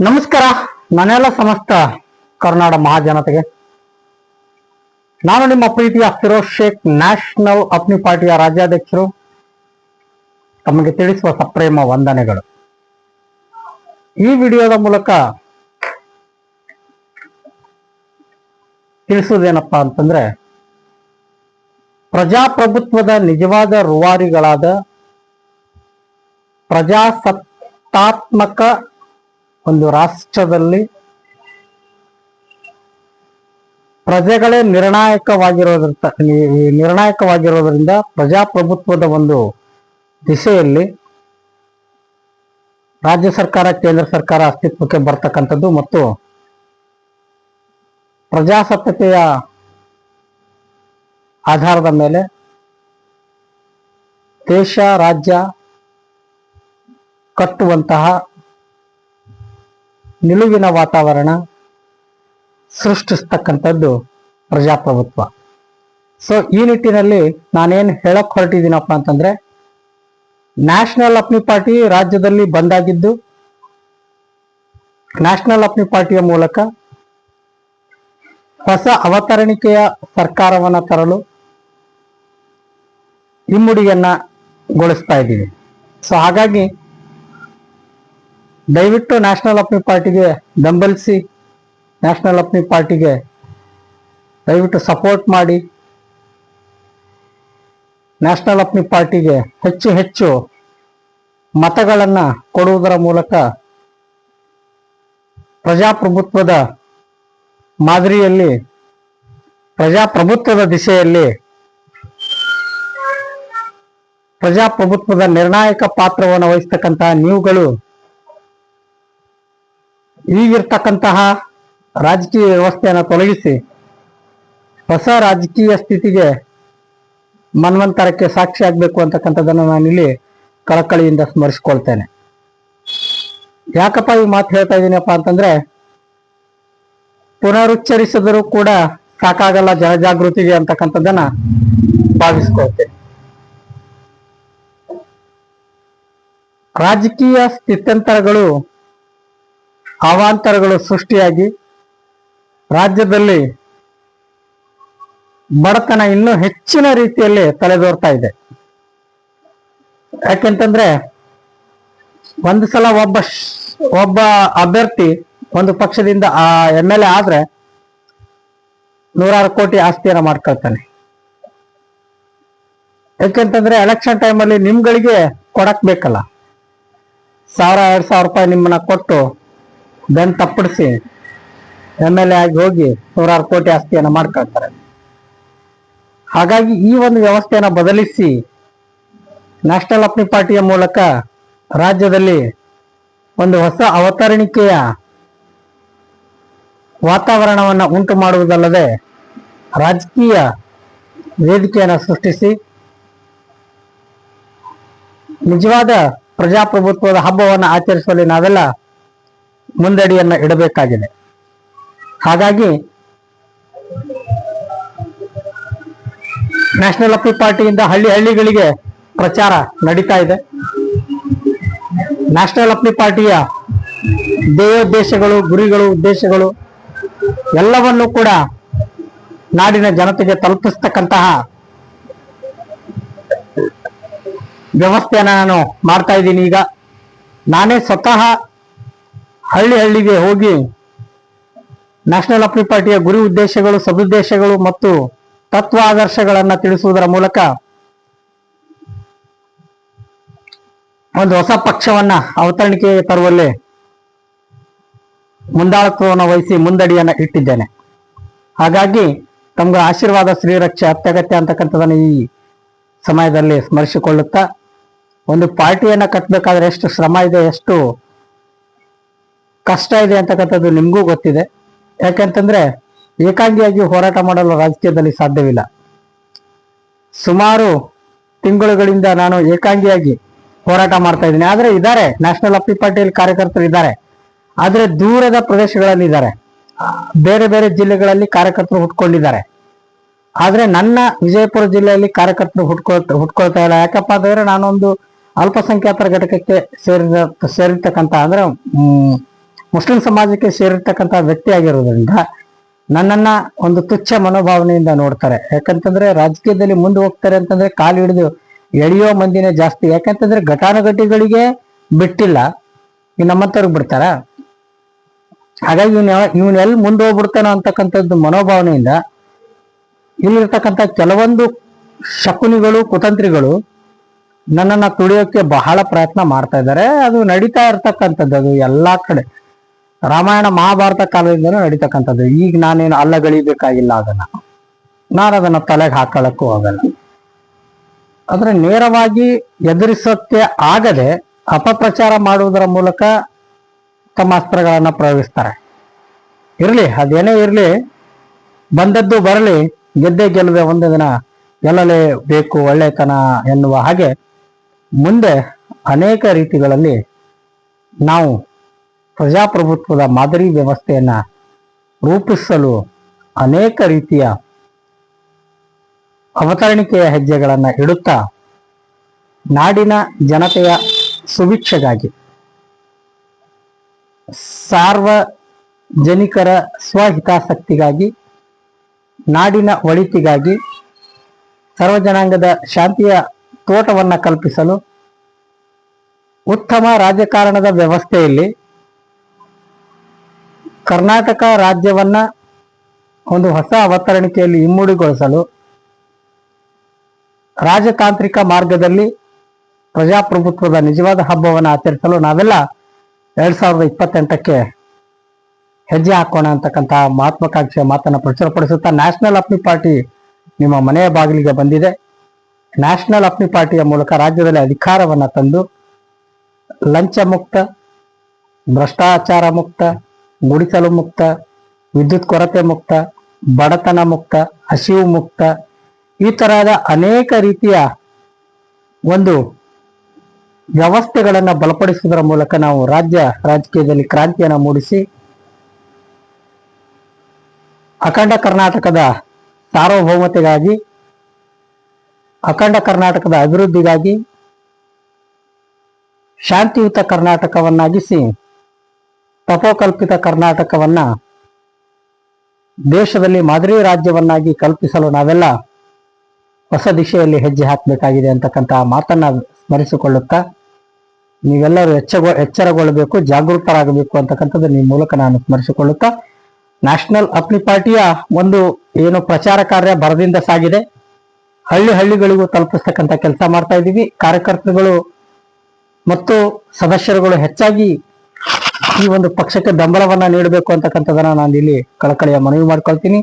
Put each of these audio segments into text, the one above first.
ನಮಸ್ಕಾರ. ನನ್ನೆಲ್ಲ ಸಮಸ್ತ ಕರ್ನಾಡ ಮಹಾಜನತೆಗೆ. ನಾನು ನಿಮ್ಮ ಪ್ರೀತಿಯ ಫಿರೋಜ್ ಶೇಖ್, ನ್ಯಾಷನಲ್ ಅಪ್ನಿ ಪಾರ್ಟಿಯ ರಾಜ್ಯಾಧ್ಯಕ್ಷರು. ತಮಗೆ ತಿಳಿಸುವ ಸಪ್ರೇಮ ವಂದನೆಗಳು. ಈ ವಿಡಿಯೋದ ಮೂಲಕ ತಿಳಿಸುವುದೇನಪ್ಪಾ ಅಂತಂದ್ರೆ, ಪ್ರಜಾಪ್ರಭುತ್ವದ ನಿಜವಾದ ರುವಾರಿಗಳಾದ ಪ್ರಜಾಸತ್ತಾತ್ಮಕ ಒಂದು ರಾಷ್ಟ್ರದಲ್ಲಿ ಪ್ರಜೆಗಳೇ ನಿರ್ಣಾಯಕವಾಗಿರೋದ್ರ ನಿರ್ಣಾಯಕವಾಗಿರೋದ್ರಿಂದ ಪ್ರಜಾಪ್ರಭುತ್ವದ ಒಂದು ದಿಶೆಯಲ್ಲಿ ರಾಜ್ಯ ಸರ್ಕಾರ, ಕೇಂದ್ರ ಸರ್ಕಾರ ಅಸ್ತಿತ್ವಕ್ಕೆ ಬರ್ತಕ್ಕಂಥದ್ದು ಮತ್ತು ಪ್ರಜಾಸತ್ತತೆಯ ಆಧಾರದ ಮೇಲೆ ದೇಶ, ರಾಜ್ಯ ಕಟ್ಟುವಂತಹ ನಿಲುವಿನ ವಾತಾವರಣ ಸೃಷ್ಟಿಸ್ತಕ್ಕಂಥದ್ದು ಪ್ರಜಾಪ್ರಭುತ್ವ. ಸೊ ಈ ನಿಟ್ಟಿನಲ್ಲಿ ನಾನೇನು ಹೇಳಕ್ ಹೊರಟಿದ್ದೀನಪ್ಪ ಅಂತಂದ್ರೆ ನ್ಯಾಷನಲ್ ಅಪ್ನಿ ಪಾರ್ಟಿ ರಾಜ್ಯದಲ್ಲಿ ಬಂದಾಗಿದ್ದು ನ್ಯಾಷನಲ್ ಅಪ್ನಿ ಪಾರ್ಟಿಯ ಮೂಲಕ ಹೊಸ ಅವತರಣಿಕೆಯ ಸರ್ಕಾರವನ್ನ ತರಲು ಇಮ್ಮುಡಿಯನ್ನ ಗೊಳಿಸ್ತಾ ಇದ್ದೀವಿ. ಸೊ ಹಾಗಾಗಿ ದಯವಿಟ್ಟು ನ್ಯಾಷನಲ್ ಅಪ್ನಿ ಪಾರ್ಟಿಗೆ ಬೆಂಬಲಿಸಿ ನ್ಯಾಷನಲ್ ಅಪ್ನಿ ಪಾರ್ಟಿಗೆ ದಯವಿಟ್ಟು ಸಪೋರ್ಟ್ ಮಾಡಿ. ನ್ಯಾಷನಲ್ ಅಪ್ನಿ ಪಾರ್ಟಿಗೆ ಹೆಚ್ಚು ಹೆಚ್ಚು ಮತಗಳನ್ನು ಕೊಡುವುದರ ಮೂಲಕ ಪ್ರಜಾಪ್ರಭುತ್ವದ ಮಾದರಿಯಲ್ಲಿ, ಪ್ರಜಾಪ್ರಭುತ್ವದ ದಿಸೆಯಲ್ಲಿ ಪ್ರಜಾಪ್ರಭುತ್ವದ ನಿರ್ಣಾಯಕ ಪಾತ್ರವನ್ನು ವಹಿಸ್ತಕ್ಕಂತಹ ನೀವುಗಳು ಈಗಿರ್ತಕ್ಕಂತಹ ರಾಜಕೀಯ ವ್ಯವಸ್ಥೆಯನ್ನು ತೊಲಗಿಸಿ ಹೊಸ ರಾಜಕೀಯ ಸ್ಥಿತಿಗೆ ಮನ್ವಂತರಕ್ಕೆ ಸಾಕ್ಷಿ ಆಗ್ಬೇಕು ಅಂತಕ್ಕಂಥದ್ದನ್ನು ನಾನಿಲ್ಲಿ ಕಳಕಳಿಯಿಂದ ಸ್ಮರಿಸ್ಕೊಳ್ತೇನೆ. ಯಾಕಪ್ಪ ಈ ಮಾತು ಹೇಳ್ತಾ ಇದ್ದೀನಪ್ಪ ಅಂತಂದ್ರೆ, ಪುನರುಚ್ಚರಿಸಿದರೂ ಕೂಡ ಸಾಕಾಗಲ್ಲ ಜನಜಾಗೃತಿಗೆ ಅಂತಕ್ಕಂಥದ್ದನ್ನ ಭಾವಿಸ್ಕೊಳ್ತೇನೆ. ರಾಜಕೀಯ ಸ್ಥಿತ್ಯಂತರಗಳು ಅವಾಂತರಗಳು ಸೃಷ್ಟಿಯಾಗಿ ರಾಜ್ಯದಲ್ಲಿ ಬಡತನ ಇನ್ನೂ ಹೆಚ್ಚಿನ ರೀತಿಯಲ್ಲಿ ತಲೆದೋರ್ತಾ ಇದೆ. ಯಾಕೆಂತಂದ್ರೆ ಒಂದು ಸಲ ಒಬ್ಬ ಒಬ್ಬ ಅಭ್ಯರ್ಥಿ ಒಂದು ಪಕ್ಷದಿಂದ, ಆ ಎಂ ಎಲ್ ಎ ಆದ್ರೆ ನೂರಾರು ಕೋಟಿ ಆಸ್ತಿಯನ್ನ ಮಾಡ್ಕೊಳ್ತಾನೆ. ಯಾಕೆಂತಂದ್ರೆ ಎಲೆಕ್ಷನ್ ಟೈಮಲ್ಲಿ ನಿಮ್ಗಳಿಗೆ ಕೊಡಕ್ ಬೇಕಲ್ಲ. ಸಾವಿರ, ಎರಡು ಸಾವಿರ ರೂಪಾಯಿ ನಿಮ್ಮನ್ನ ಕೊಟ್ಟು ಬೆನ್ ತಪ್ಪಡಿಸಿ. ಎಂ ಎಲ್ ಎ ಆಗಿ ಹೋಗಿ ನೂರಾರು ಕೋಟಿ ಆಸ್ತಿಯನ್ನ ಮಾಡ್ಕೊಳ್ತಾರೆ. ಹಾಗಾಗಿ ಈ ಒಂದು ವ್ಯವಸ್ಥೆಯನ್ನು ಬದಲಿಸಿ ನ್ಯಾಷನಲ್ ಅಪ್ನಿ ಪಾರ್ಟಿಯ ಮೂಲಕ ರಾಜ್ಯದಲ್ಲಿ ಒಂದು ಹೊಸ ಅವತರಣಿಕೆಯ ವಾತಾವರಣವನ್ನ ಉಂಟು ಮಾಡುವುದಲ್ಲದೆ ರಾಜಕೀಯ ವೇದಿಕೆಯನ್ನು ಸೃಷ್ಟಿಸಿ ನಿಜವಾದ ಪ್ರಜಾಪ್ರಭುತ್ವದ ಹಬ್ಬವನ್ನು ಆಚರಿಸುವಲ್ಲಿ ನಾವೆಲ್ಲ ಮುಂದಡಿಯನ್ನ ಇಡಬೇಕಾಗಿದೆ. ಹಾಗಾಗಿ ನ್ಯಾಷನಲ್ ಅಪೀಲ್ ಪಾರ್ಟಿಯಿಂದ ಹಳ್ಳಿ ಹಳ್ಳಿಗಳಿಗೆ ಪ್ರಚಾರ ನಡೀತಾ ಇದೆ. ನ್ಯಾಷನಲ್ ಅಪೀಲ್ ಪಾರ್ಟಿಯ ಧ್ಯೇಯೋದ್ದೇಶಗಳು ಗುರಿಗಳು, ಉದ್ದೇಶಗಳು ಎಲ್ಲವನ್ನೂ ಕೂಡ ನಾಡಿನ ಜನತೆಗೆ ತಲುಪಿಸ್ತಕ್ಕಂತಹ ವ್ಯವಸ್ಥೆಯನ್ನು ನಾನು ಮಾಡ್ತಾ ಇದ್ದೀನಿ. ಈಗ ನಾನೇ ಸ್ವತಃ ಹಳ್ಳಿ ಹಳ್ಳಿಗೆ ಹೋಗಿ ನ್ಯಾಷನಲ್ ಅಪ್ರಿ ಪಾರ್ಟಿಯ ಗುರಿ ಉದ್ದೇಶಗಳು, ಸದುದ್ದೇಶಗಳು ಮತ್ತು ತತ್ವ ಆದರ್ಶಗಳನ್ನ ತಿಳಿಸುವುದರ ಮೂಲಕ ಒಂದು ಹೊಸ ಪಕ್ಷವನ್ನ ಅವತರಣಿಕೆ ತರುವಲ್ಲಿ ಮುಂದಾಳತ್ವವನ್ನು ವಹಿಸಿ ಮುಂದಡಿಯನ್ನ ಇಟ್ಟಿದ್ದೇನೆ. ಹಾಗಾಗಿ ತಮ್ಗೆ ಆಶೀರ್ವಾದ ಶ್ರೀರಕ್ಷೆ ಅತ್ಯಗತ್ಯ ಅಂತಕ್ಕಂಥದ್ದನ್ನು ಈ ಸಮಯದಲ್ಲಿ ಸ್ಮರಿಸಿಕೊಳ್ಳುತ್ತಾ ಒಂದು ಪಾರ್ಟಿಯನ್ನ ಕಟ್ಟಬೇಕಾದ್ರೆ ಎಷ್ಟು ಶ್ರಮ ಇದೆ, ಎಷ್ಟು ಕಷ್ಟ ಇದೆ ಅಂತಕ್ಕಂಥದ್ದು ನಿಮಗೂ ಗೊತ್ತಿದೆ. ಯಾಕಂತಂದ್ರೆ ಏಕಾಂಗಿಯಾಗಿ ಹೋರಾಟ ಮಾಡಲು ರಾಜಕೀಯದಲ್ಲಿ ಸಾಧ್ಯವಿಲ್ಲ. ಸುಮಾರು ತಿಂಗಳುಗಳಿಂದ ನಾನು ಏಕಾಂಗಿಯಾಗಿ ಹೋರಾಟ ಮಾಡ್ತಾ ಇದ್ದೀನಿ. ಆದ್ರೆ ಇದ್ದಾರೆ ನ್ಯಾಷನಲ್ ಅಪ್ಪಿ ಪಾರ್ಟಿಯಲ್ಲಿ ಕಾರ್ಯಕರ್ತರು ಇದ್ದಾರೆ. ಆದರೆ ದೂರದ ಪ್ರದೇಶಗಳಲ್ಲಿ ಇದ್ದಾರೆ. ಬೇರೆ ಬೇರೆ ಜಿಲ್ಲೆಗಳಲ್ಲಿ ಕಾರ್ಯಕರ್ತರು ಹುಟ್ಕೊಂಡಿದ್ದಾರೆ. ಆದರೆ ನನ್ನ ವಿಜಯಪುರ ಜಿಲ್ಲೆಯಲ್ಲಿ ಕಾರ್ಯಕರ್ತರು ಹುಟ್ಕೊಳ್ತಾ ಹುಟ್ಕೊಳ್ತಾ ಇಲ್ಲ. ಯಾಕಪ್ಪ ಅಂತಂದ್ರೆ ನಾನೊಂದು ಅಲ್ಪಸಂಖ್ಯಾತರ ಘಟಕಕ್ಕೆ ಸೇರಿದ, ಸೇರಿರ್ತಕ್ಕಂಥ ಅಂದ್ರೆ ಮುಸ್ಲಿಂ ಸಮಾಜಕ್ಕೆ ಸೇರಿರ್ತಕ್ಕಂಥ ವ್ಯಕ್ತಿ ಆಗಿರೋದ್ರಿಂದ ನನ್ನನ್ನ ಒಂದು ತುಚ್ಛ ಮನೋಭಾವನೆಯಿಂದ ನೋಡ್ತಾರೆ. ಯಾಕಂತಂದ್ರೆ ರಾಜಕೀಯದಲ್ಲಿ ಮುಂದೆ ಹೋಗ್ತಾರೆ ಅಂತಂದ್ರೆ ಕಾಲು ಹಿಡಿದು ಎಳೆಯೋ ಮಂದಿನೇ ಜಾಸ್ತಿ. ಯಾಕಂತಂದ್ರೆ ಘಟಾನುಘಟಿಗಳಿಗೆ ಬಿಟ್ಟಿಲ್ಲ. ನಮ್ಮಂತವ್ರಿಗೆ ಬಿಡ್ತಾರ? ಹಾಗಾಗಿ ಇವನ್ ಇವನ್ ಎಲ್ಲಿ ಮುಂದೆ ಹೋಗ್ಬಿಡ್ತಾನೋ ಅಂತಕ್ಕಂಥದ್ದು ಮನೋಭಾವನೆಯಿಂದ ಇಲ್ಲಿರ್ತಕ್ಕಂಥ ಕೆಲವೊಂದು ಶಕುನಿಗಳು, ಕುತಂತ್ರಿಗಳು ನನ್ನನ್ನ ತುಳಿಯೋಕೆ ಬಹಳ ಪ್ರಯತ್ನ ಮಾಡ್ತಾ ಇದ್ದಾರೆ. ಅದು ನಡೀತಾ ಇರ್ತಕ್ಕಂಥದ್ದು. ಅದು ಎಲ್ಲಾ ಕಡೆ ರಾಮಾಯಣ ಮಹಾಭಾರತ ಕಾಲದಿಂದನೂ ನಡೀತಕ್ಕಂಥದ್ದು. ಈಗ ನಾನೇನು ಅಲ್ಲಗಳಿಬೇಕಾಗಿಲ್ಲ ಅದನ್ನ. ನಾನು ಅದನ್ನ ತಲೆಗೆ ಹಾಕೊಳ್ಳಕ್ಕೂ ಹೋಗಲ್ಲ ಆದ್ರೆ ನೇರವಾಗಿ ಎದುರಿಸೋಕ್ಕೆ ಆಗದೆ ಅಪಪ್ರಚಾರ ಮಾಡುವುದರ ಮೂಲಕ ತಮ್ಮ ಅಸ್ತ್ರಗಳನ್ನ ಪ್ರಯೋಗಿಸ್ತಾರೆ. ಇರಲಿ, ಅದೇನೇ ಇರಲಿ, ಬಂದದ್ದು ಬರಲಿ, ಗೆದ್ದೆ ಗೆಲ್ಲದೆ ಒಂದು ದಿನ ಗೆಲ್ಲಲೇಬೇಕು ಒಳ್ಳೆತನ ಎನ್ನುವ ಹಾಗೆ ಮುಂದೆ ಅನೇಕ ರೀತಿಗಳಲ್ಲಿ ನಾವು ಪ್ರಜಾಪ್ರಭುತ್ವದ ಮಾದರಿ ವ್ಯವಸ್ಥೆಯನ್ನ ರೂಪಿಸಲು ಅನೇಕ ರೀತಿಯ ಅವತರಣಿಕೆಯ ಹೆಜ್ಜೆಗಳನ್ನ ಇಡುತ್ತಾ ನಾಡಿನ ಜನತೆಯ ಸುಭಿಕ್ಷೆಗಾಗಿ ಸಾರ್ವಜನಿಕರ ಸ್ವಹಿತಾಸಕ್ತಿಗಾಗಿ, ನಾಡಿನ ಒಳಿತಿಗಾಗಿ, ಸರ್ವಜನಾಂಗದ ಶಾಂತಿಯ ತೋಟವನ್ನ ಕಲ್ಪಿಸಲು ಉತ್ತಮ ರಾಜಕಾರಣದ ವ್ಯವಸ್ಥೆಯಲ್ಲಿ ಕರ್ನಾಟಕ ರಾಜ್ಯವನ್ನ ಒಂದು ಹೊಸ ಅವತರಣಿಕೆಯಲ್ಲಿ ಇಮ್ಮುಡಿಗೊಳಿಸಲು ರಾಜತಾಂತ್ರಿಕ ಮಾರ್ಗದಲ್ಲಿ ಪ್ರಜಾಪ್ರಭುತ್ವದ ನಿಜವಾದ ಹಬ್ಬವನ್ನು ಆಚರಿಸಲು ನಾವೆಲ್ಲ ಎರಡ್ ಸಾವಿರದ ಇಪ್ಪತ್ತೆಂಟಕ್ಕೆ ಹೆಜ್ಜೆ ಹಾಕೋಣ ಅಂತಕ್ಕಂಥ ಮಹತ್ವಾಕಾಂಕ್ಷೆಯ ಮಾತನ್ನು ಪ್ರಚುರಪಡಿಸುತ್ತಾ ನ್ಯಾಷನಲ್ ಅಪ್ನಿ ಪಾರ್ಟಿ ನಿಮ್ಮ ಮನೆಯ ಬಾಗಿಲಿಗೆ ಬಂದಿದೆ. ನ್ಯಾಷನಲ್ ಅಪ್ನಿ ಪಾರ್ಟಿಯ ಮೂಲಕ ರಾಜ್ಯದಲ್ಲಿ ಅಧಿಕಾರವನ್ನು ತಂದು ಲಂಚ ಮುಕ್ತ ಭ್ರಷ್ಟಾಚಾರ ಮುಕ್ತ ಗುಡಿಸಲು ಮುಕ್ತ, ವಿದ್ಯುತ್ ಕೊರತೆ ಮುಕ್ತ, ಬಡತನ ಮುಕ್ತ, ಹಸಿವು ಮುಕ್ತ, ಈ ತರಹದ ಅನೇಕ ರೀತಿಯ ಒಂದು ವ್ಯವಸ್ಥೆಗಳನ್ನ ಬಲಪಡಿಸುವುದರ ಮೂಲಕ ನಾವು ರಾಜ್ಯ ರಾಜಕೀಯದಲ್ಲಿ ಕ್ರಾಂತಿಯನ್ನು ಮೂಡಿಸಿ, ಅಖಂಡ ಕರ್ನಾಟಕದ ಸಾರ್ವಭೌಮತೆಗಾಗಿ, ಅಖಂಡ ಕರ್ನಾಟಕದ ಅಭಿವೃದ್ಧಿಗಾಗಿ, ಶಾಂತಿಯುತ ಕರ್ನಾಟಕವನ್ನಾಗಿಸಿ ತಪೋಕಲ್ಪಿತ ಕರ್ನಾಟಕವನ್ನ ದೇಶದಲ್ಲಿ ಮಾದರಿ ರಾಜ್ಯವನ್ನಾಗಿ ಕಲ್ಪಿಸಲು ನಾವೆಲ್ಲ ಹೊಸ ದಿಶೆಯಲ್ಲಿ ಹೆಜ್ಜೆ ಹಾಕಬೇಕಾಗಿದೆ ಅಂತಕ್ಕಂಥ ಮಾತನ್ನ ಸ್ಮರಿಸಿಕೊಳ್ಳುತ್ತಾ ನೀವೆಲ್ಲರೂ ಎಚ್ಚಗೊ, ಎಚ್ಚರಗೊಳ್ಳಬೇಕು ಜಾಗೃತರಾಗಬೇಕು ಅಂತಕ್ಕಂಥದ್ದು ನಿಮ್ಮ ಮೂಲಕ ನಾನು ಸ್ಮರಿಸಿಕೊಳ್ಳುತ್ತಾ ನ್ಯಾಷನಲ್ ಅಪ್ನಿ ಪಾರ್ಟಿಯ ಒಂದು ಏನು ಪ್ರಚಾರ ಕಾರ್ಯ ಭರದಿಂದ ಸಾಗಿದೆ. ಹಳ್ಳಿ ಹಳ್ಳಿಗಳಿಗೂ ತಲುಪಿಸ್ತಕ್ಕಂಥ ಕೆಲಸ ಮಾಡ್ತಾ ಇದ್ದೀವಿ. ಕಾರ್ಯಕರ್ತರುಗಳು ಮತ್ತು ಸದಸ್ಯರುಗಳು ಹೆಚ್ಚಾಗಿ ಈ ಒಂದು ಪಕ್ಷಕ್ಕೆ ಬೆಂಬಲವನ್ನ ನೀಡಬೇಕು ಅಂತಕ್ಕಂಥದನ್ನ ನಾನು ಇಲ್ಲಿ ಕಳಕಳಿಯ ಮನವಿ ಮಾಡ್ಕೊಳ್ತೀನಿ.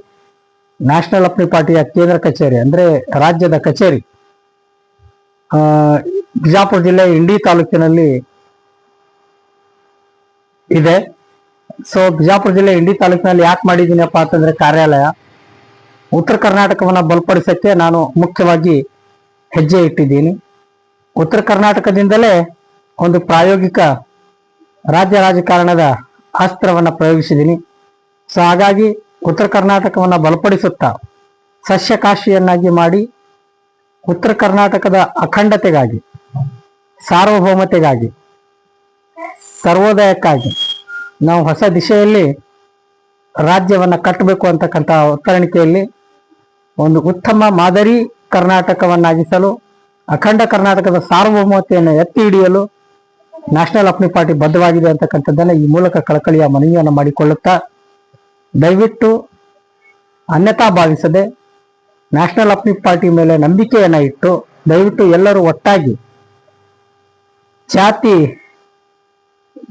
ನ್ಯಾಷನಲ್ ಅಪ್ನಿ ಪಾರ್ಟಿಯ ಕೇಂದ್ರ ಕಚೇರಿ ಅಂದ್ರೆ ರಾಜ್ಯದ ಕಚೇರಿ. ಆ, ಬಿಜಾಪುರ ಜಿಲ್ಲೆ ಇಂಡಿ ತಾಲೂಕಿನಲ್ಲಿ ಇದೆ. ಸೊ ಬಿಜಾಪುರ ಜಿಲ್ಲೆ ಇಂಡಿ ತಾಲೂಕಿನಲ್ಲಿ ಯಾಕೆ ಮಾಡಿದ್ದೀನಪ್ಪ ಅಂತಂದ್ರೆ ಕಾರ್ಯಾಲಯ ಉತ್ತರ ಕರ್ನಾಟಕವನ್ನ ಬಲಪಡಿಸಕ್ಕೆ ನಾನು ಮುಖ್ಯವಾಗಿ ಹೆಜ್ಜೆ ಇಟ್ಟಿದ್ದೀನಿ. ಉತ್ತರ ಕರ್ನಾಟಕದಿಂದಲೇ ಒಂದು ಪ್ರಾಯೋಗಿಕ ರಾಜ್ಯ ರಾಜಕಾರಣದ ಅಸ್ತ್ರವನ್ನ ಪ್ರಯೋಗಿಸಿದ್ದೀನಿ. ಸೊ ಹಾಗಾಗಿ ಉತ್ತರ ಕರ್ನಾಟಕವನ್ನ ಬಲಪಡಿಸುತ್ತಾ ಸಸ್ಯಕಾಶಿಯನ್ನಾಗಿ ಮಾಡಿ ಉತ್ತರ ಕರ್ನಾಟಕದ ಅಖಂಡತೆಗಾಗಿ, ಸಾರ್ವಭೌಮತೆಗಾಗಿ, ಸರ್ವೋದಯಕ್ಕಾಗಿ ನಾವು ಹೊಸ ದಿಶೆಯಲ್ಲಿ ರಾಜ್ಯವನ್ನು ಕಟ್ಟಬೇಕು ಅಂತಕ್ಕಂಥ ಒತ್ತರಣಿಕೆಯಲ್ಲಿ ಒಂದು ಉತ್ತಮ ಮಾದರಿ ಕರ್ನಾಟಕವನ್ನಾಗಿಸಲು, ಅಖಂಡ ಕರ್ನಾಟಕದ ಸಾರ್ವಭೌಮತೆಯನ್ನು ಎತ್ತಿ ಹಿಡಿಯಲು ನ್ಯಾಷನಲ್ ಅಪ್ನಿ ಪಾರ್ಟಿ ಬದ್ಧವಾಗಿದೆ ಅಂತಕ್ಕಂಥದ್ದನ್ನ ಈ ಮೂಲಕ ಕಳಕಳಿಯ ಮನವಿಯನ್ನು ಮಾಡಿಕೊಳ್ಳುತ್ತಾ ದಯವಿಟ್ಟು ಅನ್ಯತಾ ಭಾವಿಸದೆ ನ್ಯಾಷನಲ್ ಅಪ್ನಿ ಪಾರ್ಟಿ ಮೇಲೆ ನಂಬಿಕೆಯನ್ನ ಇಟ್ಟು ದಯವಿಟ್ಟು ಎಲ್ಲರೂ ಒಟ್ಟಾಗಿ ಜಾತಿ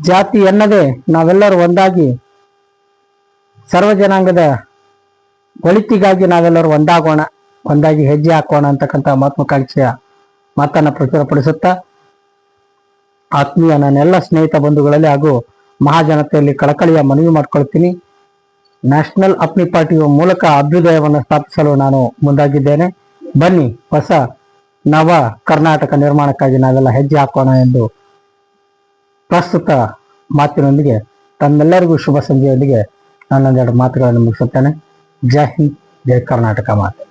ಜಾತಿ ಎನ್ನದೆ ನಾವೆಲ್ಲರೂ ಒಂದಾಗಿ ಸರ್ವಜನಾಂಗದ ಒಳಿತಿಗಾಗಿ ನಾವೆಲ್ಲರೂ ಒಂದಾಗೋಣ, ಒಂದಾಗಿ ಹೆಜ್ಜೆ ಹಾಕೋಣ ಅಂತಕ್ಕಂಥ ಮಹತ್ವಾಕಾಂಕ್ಷೆಯ ಮಾತನ್ನ ಪ್ರಚುರಪಡಿಸುತ್ತಾ ಆತ್ಮೀಯ ನನ್ನೆಲ್ಲ ಸ್ನೇಹಿತ ಬಂಧುಗಳಲ್ಲಿ ಹಾಗೂ ಮಹಾಜನತೆಯಲ್ಲಿ ಕಳಕಳಿಯ ಮನವಿ ಮಾಡ್ಕೊಳ್ತೀನಿ. ನ್ಯಾಷನಲ್ ಅಪ್ನಿ ಪಾರ್ಟಿಯ ಮೂಲಕ ಅಭ್ಯುದಯವನ್ನು ಸ್ಥಾಪಿಸಲು ನಾನು ಮುಂದಾಗಿದ್ದೇನೆ. ಬನ್ನಿ, ಹೊಸ ನವ ಕರ್ನಾಟಕ ನಿರ್ಮಾಣಕ್ಕಾಗಿ ನಾವೆಲ್ಲ ಹೆಜ್ಜೆ ಹಾಕೋಣ ಎಂದು ಪ್ರಸ್ತುತ ಮಾತಿನೊಂದಿಗೆ ತಮ್ಮೆಲ್ಲರಿಗೂ ಶುಭ ಸಂಜೆಯೊಂದಿಗೆ ನನ್ನೊಂದೆರಡು ಮಾತುಗಳನ್ನು ಮುಗಿಸುತ್ತೇನೆ. ಜೈ ಹಿಂದ್, ಜೈ ಕರ್ನಾಟಕ ಮಾತೆ.